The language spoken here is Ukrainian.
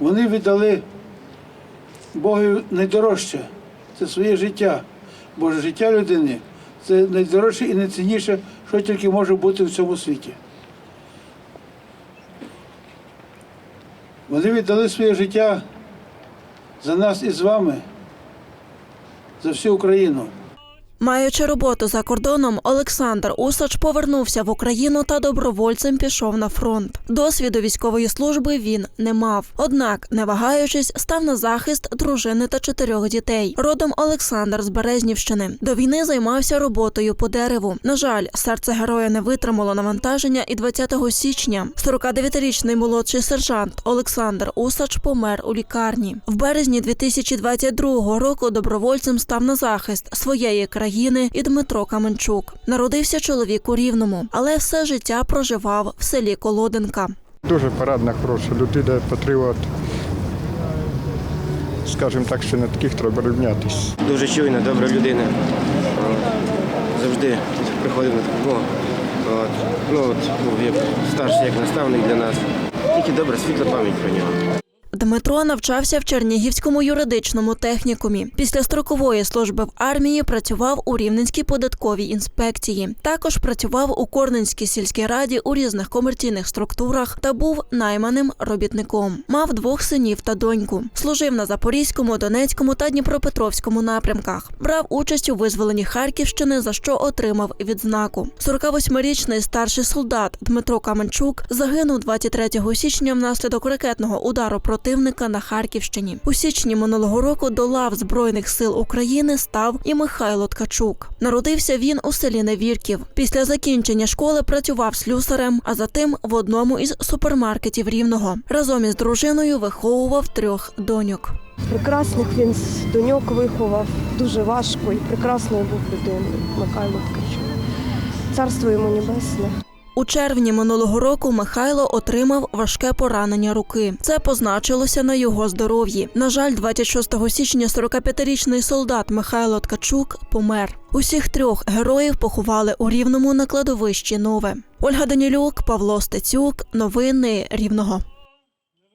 Вони віддали Богу найдорожче це своє життя. Бо життя людини це найдорожче і найцінніше, що тільки може бути в цьому світі. Вони віддали своє життя за нас і з вами, за всю Україну. Маючи роботу за кордоном, Олександр Усач повернувся в Україну та добровольцем пішов на фронт. Досвіду військової служби він не мав. Однак, не вагаючись, став на захист дружини та чотирьох дітей. Родом Олександр з Березнівщини. До війни займався роботою по дереву. На жаль, серце героя не витримало навантаження, і 20 січня 49-річний молодший сержант Олександр Усач помер у лікарні. В березні 2022 року добровольцем став на захист своєї країни і Дмитро Каменчук. Народився чоловік у Рівному, але все життя проживав в селі Колоденка. Дуже парадна, хороша людина, патріот. Скажімо так, що на таких треба рівнятись. Дуже чуйна, добра людина. Завжди приходив на допомогу. От. Ну, от, був як старший як наставник для нас. Тільки добра світла пам'ять про нього. Дмитро навчався в Чернігівському юридичному технікумі. Після строкової служби в армії працював у Рівненській податковій інспекції. Також працював у Корненській сільській раді у різних комерційних структурах та був найманим робітником. Мав двох синів та доньку. Служив на Запорізькому, Донецькому та Дніпропетровському напрямках. Брав участь у визволенні Харківщини, за що отримав відзнаку. 48-річний старший солдат Дмитро Каменчук загинув 23 січня внаслідок ракетного удару противника на Харківщині. У січні минулого року до лав Збройних сил України став і Михайло Ткачук. Народився він у селі Невірків. Після закінчення школи працював слюсарем, а затим в одному із супермаркетів Рівного. Разом із дружиною виховував трьох доньок. Прекрасних він доньок виховав, дуже важко і прекрасною був людиною Михайло Ткачук. Царство йому небесне. У червні минулого року Михайло отримав важке поранення руки. Це позначилося на його здоров'ї. На жаль, 26 січня 45-річний солдат Михайло Ткачук помер. Усіх трьох героїв поховали у Рівному на кладовищі Нове. Ольга Данілюк, Павло Стецюк. Новини Рівного.